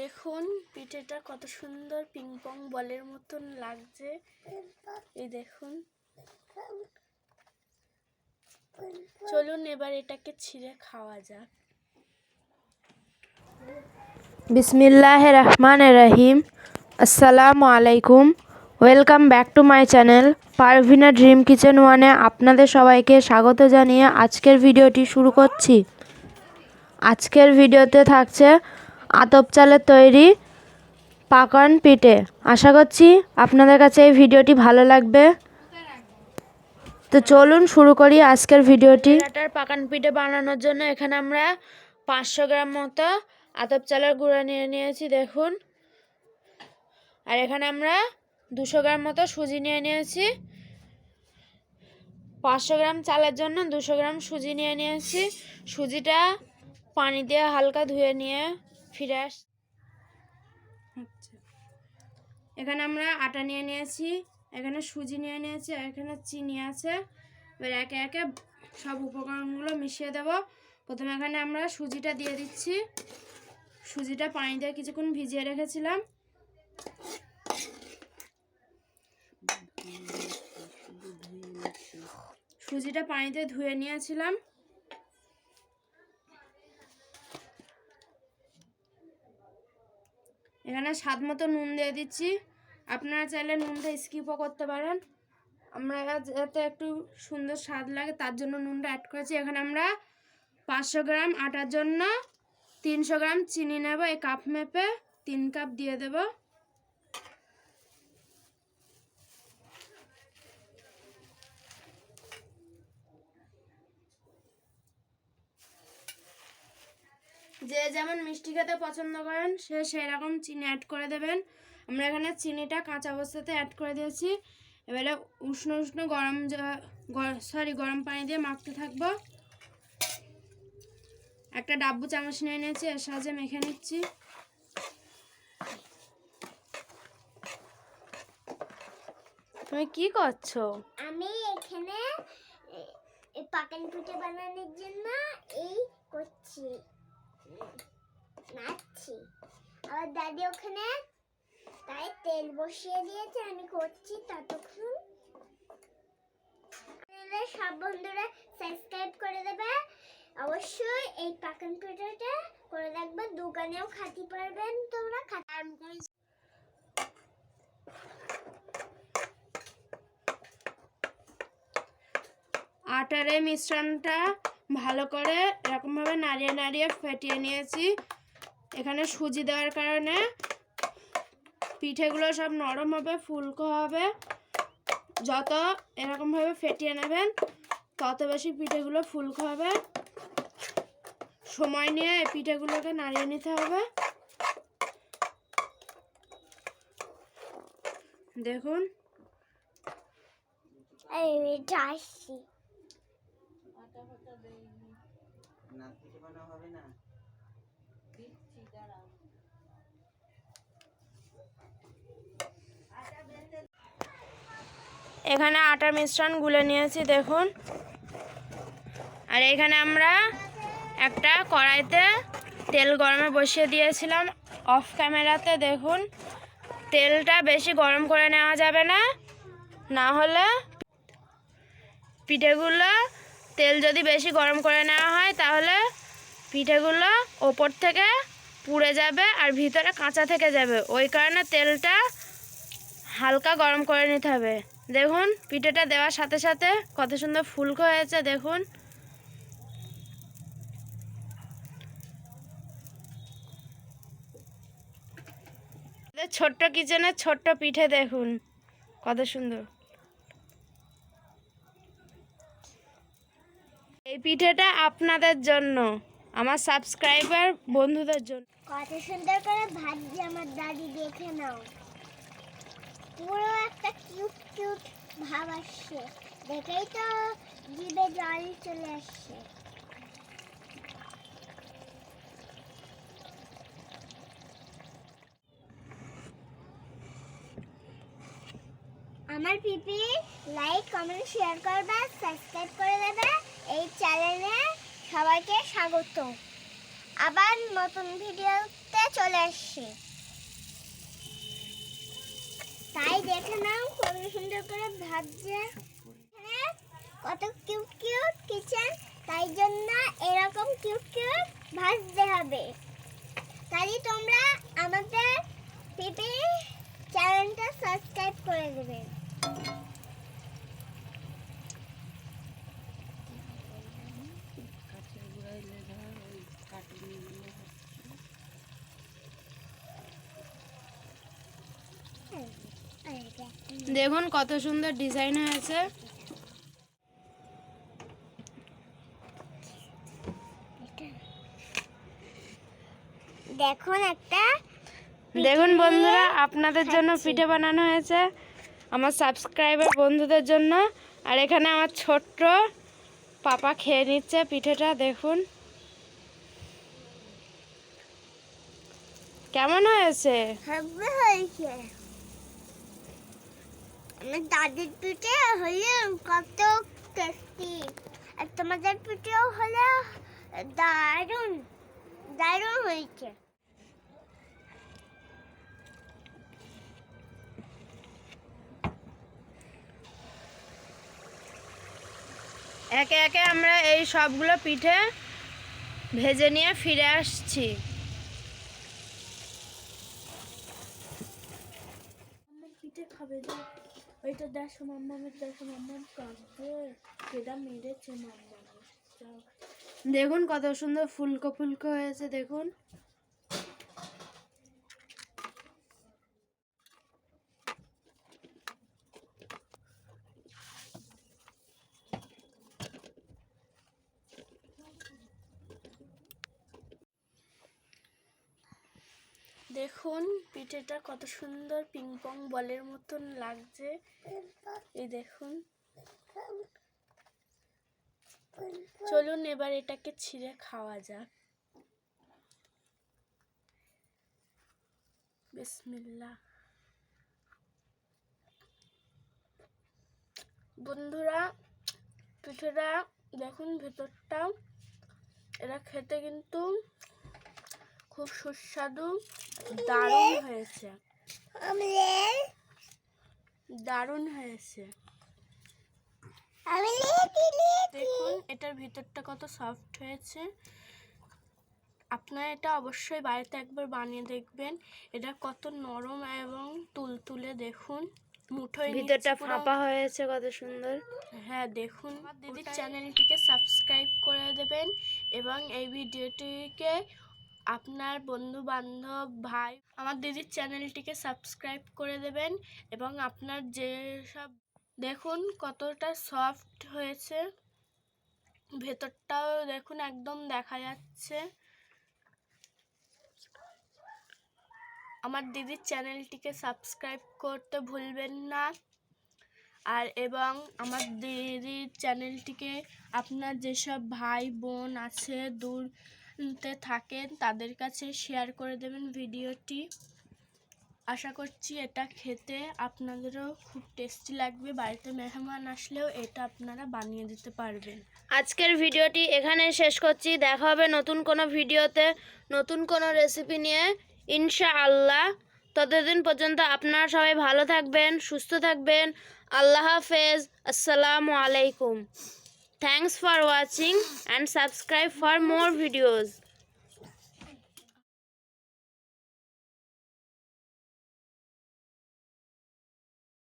দেখুন, পিঠেটা কত সুন্দর পিং পং বলের মতন লাগছে। এই দেখুন। চলুন এবার এটাকে ছিঁড়ে খাওয়া যাক। বিসমিল্লাহ রহমান রহিম। আসসালামু আলাইকুম। Welcome back to my channel Parvina dream kitchen ওয়ানে আপনাদের সবাইকে স্বাগত জানিয়ে আজকের ভিডিওটি শুরু করছি। আজকের ভিডিওতে থাকছে আতপ চালের তৈরি পাকন পিঠে। আশা করছি আপনাদের কাছে এই ভিডিওটি ভালো লাগবে। তো চলুন শুরু করি আজকের ভিডিওটি। আটার পাকান পিঠে বানানোর জন্য এখানে আমরা পাঁচশো গ্রাম মতো আতপ চালের গুঁড়া নিয়ে নিয়েছি, দেখুন। আর এখানে আমরা দুশো গ্রাম মতো সুজি নিয়ে নিয়েছি। পাঁচশো গ্রাম চালের জন্য দুশো গ্রাম সুজি নিয়ে নিয়েছি। সুজিটা পানি দিয়ে হালকা ধুয়ে নিয়ে ফিরে আস। আচ্ছা। এখানে আমরা আটা নিয়ে নিয়েছি, এখানে সুজি নিয়ে নিয়েছি, আর এখানে চিনি আছে। এবার একে একে সব উপকরণগুলো মিশিয়ে দেব। প্রথমে এখানে আমরা সুজিটা দিয়ে দিচ্ছি। সুজিটা পানি দিয়ে কিছুক্ষণ ভিজিয়ে রেখেছিলাম। সুজিটা পানিতে ধুয়ে নিয়েছিলাম। এখানে স্বাদ মতো নুন দিয়ে দিচ্ছি। আপনারা চাইলে নুনটা স্কিপও করতে পারেন। আমরা যাতে একটু সুন্দর স্বাদ লাগে, তার জন্য নুনটা অ্যাড করেছি। এখানে আমরা পাঁচশো গ্রাম আটার জন্য তিনশো গ্রাম চিনি নেব। এই কাপ মেপে তিন কাপ দিয়ে দেব। যে যেমন মিষ্টি খেতে পছন্দ করেন, সে সেই রকম চিনি অ্যাড করে দেবেন। আমরা এখানে চিনিটা কাঁচা অবস্থাতে অ্যাড করে দিয়েছি। এবারে উষ্ণ উষ্ণ গরম সরি গরম পানি দিয়ে মাখতে থাকব। একটা ডাব্বু চামচ নিয়ে নিয়েছি, এর সাহায্যে মেখে নিচ্ছি। তুমি কি করছ? আমি এখানে পাকান পিঠে বানানোর জন্য এই করছি। নাচছি। আবার দাদি ওখানে তাই তেল বসিয়ে দিয়েছে আমি করছি ততক্ষণ। সব বন্ধুরা সাবস্ক্রাইব করে দেবে। অবশ্যই এই পাকান পিঠাটা করে রাখবে দোকানেও খাতে পারবেন তোমরা খাতে আটার মিশ্রণটা ভালো করে এরকমভাবে নাড়িয়ে নাড়িয়ে ফেটিয়ে নিয়েছি। এখানে সুজি দেওয়ার কারণে পিঠেগুলো সব নরম হবে, ফুলকো হবে। যত এরকমভাবে ফেটিয়ে নেবেন, তত বেশি পিঠেগুলো ফুলকো হবে। সময় নিয়ে এই পিঠেগুলোকে নাড়িয়ে নিতে হবে। দেখুন। এই এখানে আটার মিশ্রণ গুলে নিয়েছি, দেখুন। আর এখানে আমরা একটা কড়াইতে তেল গরমে বসিয়ে দিয়েছিলাম। অফ ক্যামেরাতে, দেখুন। তেলটা বেশি গরম করে নেওয়া যাবে না। না হলে পিঠেগুলো তেল যদি বেশি গরম করে নেওয়া হয়, তাহলে পিঠেগুলো ওপর থেকে পুড়ে যাবে আর ভিতরে কাঁচা থেকে যাবে। ওই কারণে তেলটা হালকা গরম করে নিতে হবে। দেখুন, পিঠেটা দেওয়ার সাথে সাথে কত সুন্দর ফুলকো হয়েছে, দেখুন। ছোট্ট কিচেনের ছোট্ট পিঠে দেখুন, কত সুন্দর। পিঠেটা আপনাদের জন্য, আমার সাবস্ক্রাইবার বন্ধুদের জন্য। কত সুন্দর করে ভাজি আমার দাদি দেখে নাও। পুরো একটা কিউট কিউট ভাব আসছে। দেখেই তো জিভে জল চলে আসছে। আমার পিপি লাইক কমেন্ট শেয়ার করবে সাবস্ক্রাইব করে দেবে। এই চ্যানেলে সবাইকে স্বাগত আবার নতুন ভিডিওতে চলে আসছি। তাই দেখে নাও কত সুন্দর করে ভাজছে। এখানে কত কিউট কিউট কিচেন তাই জন্য এরকম কিউট কিউট ভাজতে হবে। তাই তোমরা আমাদের পিপি চ্যানেলটা সাবস্ক্রাইব করে দেবে। দেখুন কত সুন্দর ডিজাইন হয়েছে। দেখুন একটা দেখুন বন্ধুরা আপনাদের জন্য পিঠে বানানো হয়েছে। আমার সাবস্ক্রাইবার বন্ধুদের জন্য। আর এখানে আমার ছোট্ট পাপা খেয়ে নিচ্ছে পিঠেটা দেখুন। কেমন হয়েছে? হয়েছে। দাদির পিঠে হলে কত টেস্টি আর তোমাদের পিঠেও হলে দারুণ দারুণ হয়েছে। একে একে আমরা এই সবগুলো পিঠে ভেজে নিয়ে ফিরে আসছি। পিঠে খাবে ওইটা দেখো মাম্মামের দেখো মাম্মাম কাঁদবে। কেদা মেরেছে মাম্মামের দেখুন কত সুন্দর ফুলকো ফুলকো হয়েছে, দেখুন। দেখুন, পিঠেটা কত সুন্দর পিং পং বলের মতন লাগছে। এই দেখুন। চলুন এবার এটাকে ছিঁড়ে খাওয়া যাক। বন্ধুরা, পিঠেটা দেখুন, ভেতরটা, এরা খেতে কিন্তু খুব সুস্বাদু দারুণ হয়েছে। দারুণ হয়েছে। দেখুন এটার ভিতরটা কত সফট হয়েছে। আপনারা এটা অবশ্যই বাড়িতে একবার বানিয়ে দেখবেন। এটা কত নরম এবং তুলতুলে দেখুন। মুঠোয় ভিতরটা ফাঁপা হয়েছে কত সুন্দর। হ্যাঁ দেখুন দিদির চ্যানেলটিকে সাবস্ক্রাইব করে দেবেন এবং এই ভিডিওটিকে আপনার বন্ধু বান্ধব ভাই আমার দিদির চ্যানেলটিকে সাবস্ক্রাইব করে দেবেন এবং আপনার যে সব, দেখুন কতটা সফট হয়েছে। ভেতরটাও দেখুন একদম দেখা যাচ্ছে। আমার দিদির চ্যানেলটিকে সাবস্ক্রাইব করতে ভুলবেন না। আর এবং আমার দিদির চ্যানেলটিকে আপনার যেসব ভাই, বোন আছে দূরতে থাকেন, তাদের কাছে শেয়ার করে দেবেন ভিডিওটি আশা করছি এটা খেতে আপনাদেরও খুব টেস্টি লাগবে। বাড়িতে মেহমান আসলেও এটা আপনারা বানিয়ে দিতে পারবেন। আজকের ভিডিওটি এখানে শেষ করছি। দেখা হবে নতুন কোনো ভিডিওতে নতুন কোনো রেসিপি নিয়ে। ইনশাআল্লাহ। ততদিন পর্যন্ত আপনারা সবাই ভালো থাকবেন, সুস্থ থাকবেন। আল্লাহ হাফেজ। আসসালামু আলাইকুম। Thanks for watching and subscribe for more videos.